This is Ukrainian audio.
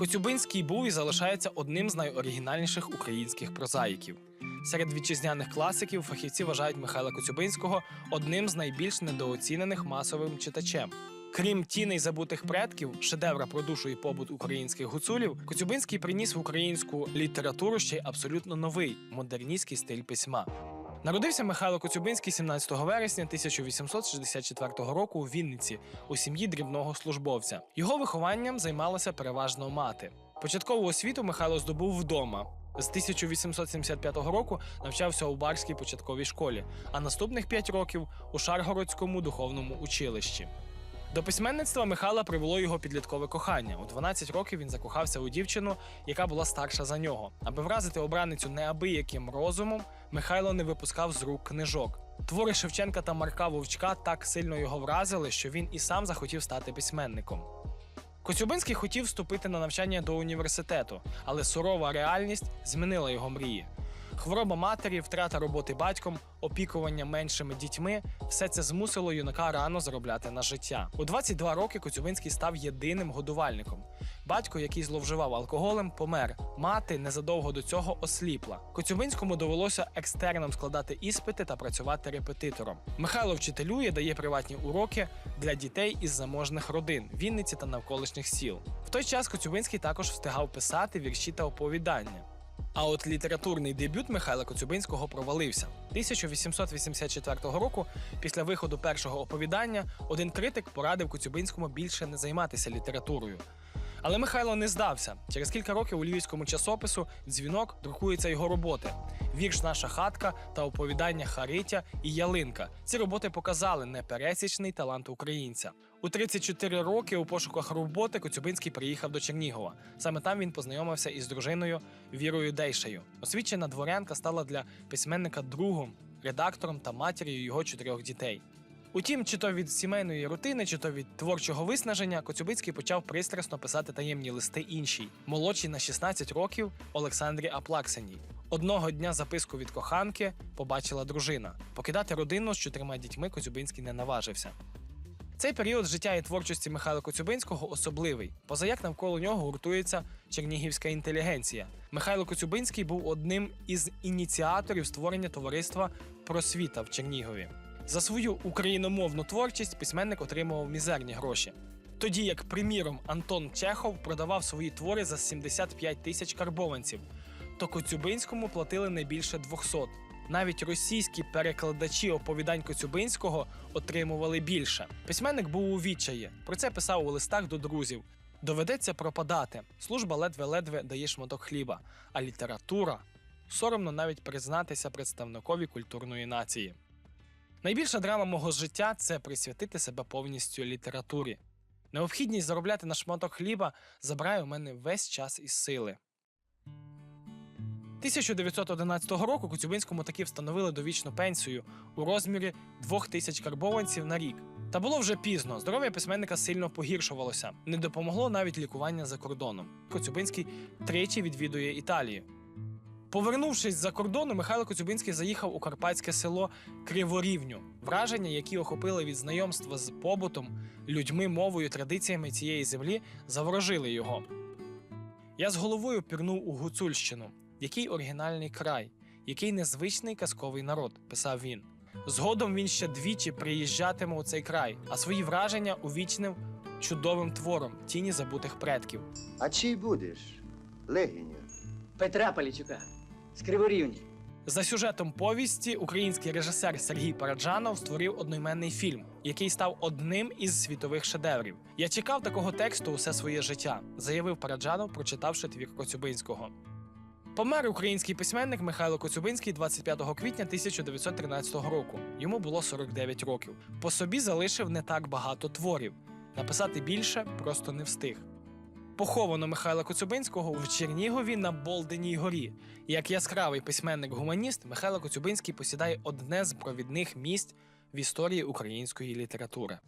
Коцюбинський був і залишається одним з найоригінальніших українських прозаїків. Серед вітчизняних класиків фахівці вважають Михайла Коцюбинського одним з найбільш недооцінених масовим читачем. Крім тіней забутих предків, шедевра про душу і побут українських гуцулів, Коцюбинський приніс в українську літературу ще й абсолютно новий модерністський стиль письма. Народився Михайло Коцюбинський 17 вересня 1864 року у Вінниці у сім'ї дрібного службовця. Його вихованням займалася переважно мати. Початкову освіту Михайло здобув вдома. З 1875 року навчався у Барській початковій школі, а наступних п'ять років у Шаргородському духовному училищі. До письменництва Михайла привело його підліткове кохання. У 12 років він закохався у дівчину, яка була старша за нього. Аби вразити обраницю неабияким розумом, Михайло не випускав з рук книжок. Твори Шевченка та Марка Вовчка так сильно його вразили, що він і сам захотів стати письменником. Коцюбинський хотів вступити на навчання до університету, але сурова реальність змінила його мрії. Хвороба матері, втрата роботи батьком, опікування меншими дітьми все це змусило юнака рано заробляти на життя. У 22 роки Коцюбинський став єдиним годувальником. Батько, який зловживав алкоголем, помер. Мати незадовго до цього осліпла. Коцюбинському довелося екстерном складати іспити та працювати репетитором. Михайло вчителює, дає приватні уроки для дітей із заможних родин Вінниці та навколишніх сіл. В той час Коцюбинський також встигав писати вірші та оповідання. А от літературний дебют Михайла Коцюбинського провалився. 1884 року, після виходу першого оповідання, один критик порадив Коцюбинському більше не займатися літературою. Але Михайло не здався. Через кілька років у львівському часопису дзвінок друкується його роботи: вірш Наша хатка та оповідання Харитя і Ялинка. Ці роботи показали непересічний талант українця. У 34 роки у пошуках роботи Коцюбинський приїхав до Чернігова. Саме там він познайомився із дружиною Вірою Дейшею. Освічена дворянка стала для письменника другом, редактором та матір'ю його чотирьох дітей. Утім, чи то від сімейної рутини, чи то від творчого виснаження, Коцюбицький почав пристрасно писати таємні листи іншій, молодшій на 16 років Олександрі Аплаксеній. Одного дня записку від коханки побачила дружина. Покидати родину з чотирма дітьми Коцюбинський не наважився. Цей період життя і творчості Михайла Коцюбинського особливий, позаяк навколо нього гуртується чернігівська інтелігенція. Михайло Коцюбинський був одним із ініціаторів створення товариства Просвіта в Чернігові. За свою україномовну творчість письменник отримував мізерні гроші. Тоді як, приміром, Антон Чехов продавав свої твори за 75 тисяч карбованців, то Коцюбинському платили не більше 200. Навіть російські перекладачі оповідань Коцюбинського отримували більше. Письменник був у відчаї. Про це писав у листах до друзів. Доведеться пропадати. Служба ледве-ледве дає шматок хліба, а література соромно навіть признатися представникові культурної нації. Найбільша драма мого життя це присвятити себе повністю літературі. Необхідність заробляти на шматок хліба забирає у мене весь час і сили. 1911 року Коцюбинському таки встановили довічну пенсію у розмірі 2000 карбованців на рік. Та було вже пізно. Здоров'я письменника сильно погіршувалося. Не допомогло навіть лікування за кордоном. Коцюбинський тричі відвідує Італію. Повернувшись за кордону, Михайло Коцюбинський заїхав у карпатське село Криворівню. Враження, які охопили від знайомства з побутом, людьми, мовою, традиціями цієї землі, заворожили його. Я з головою пірнув у Гуцульщину. Який оригінальний край, який незвичний казковий народ, писав він. Згодом він ще двічі приїжджатиме у цей край, а свої враження увічнив чудовим твором тіні забутих предків. А чий будеш? Легіню. Петра Полічука з Криворівні. За сюжетом повісті український режисер Сергій Параджанов створив одноіменний фільм, який став одним із світових шедеврів. Я чекав такого тексту усе своє життя, заявив Параджанов, прочитавши твір Коцюбинського. Помер український письменник Михайло Коцюбинський 25 квітня 1913 року. Йому було 49 років. По собі залишив не так багато творів. Написати більше просто не встиг. Поховано Михайла Коцюбинського в Чернігові на Болденій горі. Як яскравий письменник-гуманіст, Михайло Коцюбинський посідає одне з провідних місць в історії української літератури.